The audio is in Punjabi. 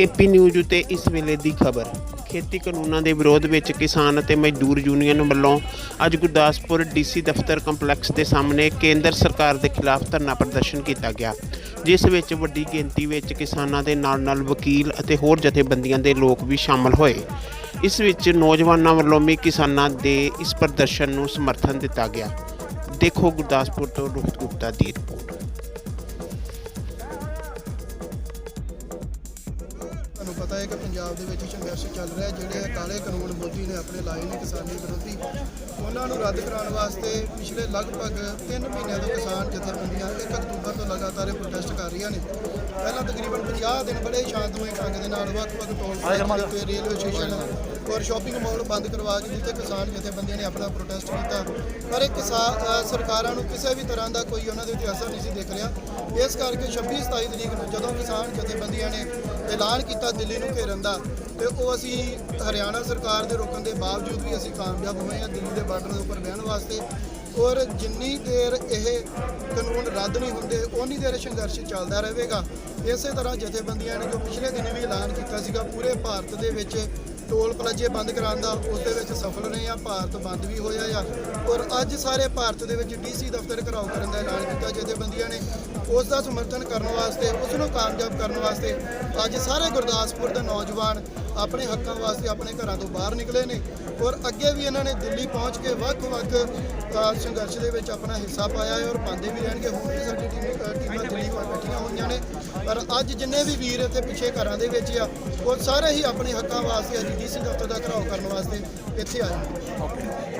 ਏਪੀ ਨਿਊਜ਼ ਉਤੇ ਇਸ ਵੇਲੇ ਦੀ ਖਬਰ। ਖੇਤੀ ਕਾਨੂੰਨਾਂ ਦੇ ਵਿਰੋਧ ਵਿੱਚ ਕਿਸਾਨ ਅਤੇ ਮਜ਼ਦੂਰ ਯੂਨੀਅਨ ਵੱਲੋਂ ਅੱਜ ਗੁਰਦਾਸਪੁਰ ਡੀਸੀ ਦਫ਼ਤਰ ਕੰਪਲੈਕਸ ਦੇ ਸਾਹਮਣੇ ਕੇਂਦਰ ਸਰਕਾਰ ਦੇ ਖਿਲਾਫ ਧਰਨਾ ਪ੍ਰਦਰਸ਼ਨ ਕੀਤਾ ਗਿਆ, ਜਿਸ ਵਿੱਚ ਵੱਡੀ ਗਿਣਤੀ ਵਿੱਚ ਕਿਸਾਨਾਂ ਦੇ ਨਾਲ-ਨਾਲ ਵਕੀਲ ਅਤੇ ਹੋਰ ਜਥੇਬੰਦੀਆਂ ਦੇ ਲੋਕ ਵੀ ਸ਼ਾਮਲ ਹੋਏ। ਇਸ ਵਿੱਚ ਨੌਜਵਾਨਾਂ ਵੱਲੋਂ ਵੀ ਕਿਸਾਨਾਂ ਦੇ ਇਸ ਪ੍ਰਦਰਸ਼ਨ ਨੂੰ ਸਮਰਥਨ ਦਿੱਤਾ ਗਿਆ। ਦੇਖੋ ਗੁਰਦਾਸਪੁਰ ਤੋਂ ਰੋਹਿਤ ਗੁਪਤਾ ਦੀ ਰਿਪੋਰਟ। ਤੁਹਾਨੂੰ ਪਤਾ ਹੈ ਕਿ ਪੰਜਾਬ ਦੇ ਵਿੱਚ ਸੰਘਰਸ਼ ਚੱਲ ਰਿਹਾ। ਜਿਹੜੇ ਕਾਲੇ ਕਾਨੂੰਨ ਮੋਦੀ ਨੇ ਆਪਣੇ ਲਾਏ ਨੇ ਕਿਸਾਨੀ ਵਿਰੋਧੀ। ਉਹਨਾਂ ਨੂੰ ਰੱਦ ਕਰਾਉਣ ਵਾਸਤੇ ਪਿਛਲੇ ਲਗਭਗ 3 ਮਹੀਨਿਆਂ ਤੋਂ ਕਿਸਾਨ ਜਥੇਬੰਦੀਆਂ 1 ਅਕਤੂਬਰ ਤੋਂ ਲਗਾਤਾਰ ਇਹ ਪ੍ਰੋਟੈਸਟ ਕਰ ਰਹੀਆਂ ਨੇ। ਪਹਿਲਾਂ ਤਕਰੀਬਨ 50 ਦਿਨ ਬੜੇ ਸ਼ਾਂਤਮਈ ਢੰਗ ਦੇ ਨਾਲ ਵੱਖ-ਵੱਖ ਟੋਲ ਪਲਾਜ਼ੇ ਤੇ ਰੇਲਵੇ ਸਟੇਸ਼ਨ ਔਰ ਸ਼ਾਪਿੰਗ ਮਾਲ ਬੰਦ ਕਰਵਾ ਕੇ ਜਿੱਥੇ ਕਿਸਾਨ ਜਥੇਬੰਦੀਆਂ ਨੇ ਆਪਣਾ ਪ੍ਰੋਟੈਸਟ ਕੀਤਾ। ਪਰ ਇਹ ਕਿਸਾਨ ਸਰਕਾਰਾਂ ਨੂੰ ਕਿਸੇ ਵੀ ਤਰ੍ਹਾਂ ਦਾ ਕੋਈ ਉਹਨਾਂ ਦੇ ਉੱਤੇ ਅਸਰ ਨਹੀਂ ਸੀ ਦਿਖ ਰਿਹਾ। ਇਸ ਕਰਕੇ 26 27 ਤਰੀਕ ਨੂੰ ਜਦੋਂ ਕਿਸਾਨ ਜਥੇਬੰਦੀਆਂ ਨੇ ਐਲਾਨ ਕੀਤਾ ਦਿੱਲੀ ਨੂੰ ਘੇਰਨ ਦਾ ਤੇ ਉਹ ਅਸੀਂ ਹਰਿਆਣਾ ਸਰਕਾਰ ਦੇ ਰੋਕਣ ਦੇ ਬਾਵਜੂਦ ਵੀ ਅਸੀਂ ਕਾਮਯਾਬ ਹੋਏ ਹਾਂ ਦਿੱਲੀ ਦੇ ਬਾਰਡਰ ਦੇ ਉੱਪਰ ਬਹਿਣ ਵਾਸਤੇ। ਔਰ ਜਿੰਨੀ ਦੇਰ ਇਹ ਕਾਨੂੰਨ ਰੱਦ ਨਹੀਂ ਹੁੰਦੇ ਉਨੀ ਦੇਰ ਸੰਘਰਸ਼ ਚੱਲਦਾ ਰਹੇਗਾ। ਇਸੇ ਤਰ੍ਹਾਂ ਜਥੇਬੰਦੀਆਂ ਨੇ ਜੋ ਪਿਛਲੇ ਦਿਨ ਵੀ ਐਲਾਨ ਕੀਤਾ ਸੀਗਾ, ਪੂਰੇ ਭਾਰਤ ਦੇ ਵਿੱਚ ਟੋਲ ਪਲਾਜ਼ੇ ਬੰਦ ਕਰਾਉਣ ਦਾ ਉਸ ਦੇ ਵਿੱਚ ਸਫਲ ਰਹੇ ਆ, ਭਾਰਤ ਬੰਦ ਵੀ ਹੋਇਆ ਆ। ਔਰ ਅੱਜ ਸਾਰੇ ਭਾਰਤ ਦੇ ਵਿੱਚ ਡੀਸੀ ਦਫ਼ਤਰ ਘਰਾਓ ਕਰਨ ਦਾ ਐਲਾਨ ਕੀਤਾ, ਜਥੇਬੰਦੀਆਂ ਨੇ ਉਸ ਦਾ ਸਮਰਥਨ ਕਰਨ ਵਾਸਤੇ, ਉਸ ਨੂੰ ਕਾਮਯਾਬ ਕਰਨ ਵਾਸਤੇ ਅੱਜ ਸਾਰੇ ਗੁਰਦਾਸਪੁਰ ਦਾ ਨੌਜਵਾਨ ਆਪਣੇ ਹੱਕਾਂ ਵਾਸਤੇ ਆਪਣੇ ਘਰਾਂ ਤੋਂ ਬਾਹਰ ਨਿਕਲੇ ਨੇ ਔਰ ਅੱਗੇ ਵੀ ਇਹਨਾਂ ਨੇ ਦਿੱਲੀ ਪਹੁੰਚ ਕੇ ਵੱਖ-ਵੱਖ ਸੰਘਰਸ਼ ਦੇ ਵਿੱਚ ਆਪਣਾ ਹਿੱਸਾ ਪਾਇਆ ਹੈ ਔਰ ਪਾਉਂਦੇ ਵੀ ਰਹਿਣਗੇ। ਹੁਣ ਵੀ ਸਾਡੀ ਟੀਮਾਂ ਦਿੱਲੀ ਕੋਲ ਬੈਠੀਆਂ ਹੋਈਆਂ ਨੇ। ਪਰ ਅੱਜ ਜਿੰਨੇ ਵੀ ਵੀਰ ਇੱਥੇ ਪਿੱਛੇ ਘਰਾਂ ਦੇ ਵਿੱਚ ਆ, ਉਹ ਸਾਰੇ ਹੀ ਆਪਣੇ ਹੱਕਾਂ ਵਾਸਤੇ ਅੱਜ ਡੀਸੀ ਦਫ਼ਤਰ ਦਾ ਘਰਾਓ ਕਰਨ ਵਾਸਤੇ ਇੱਥੇ ਆਏ ਨੇ।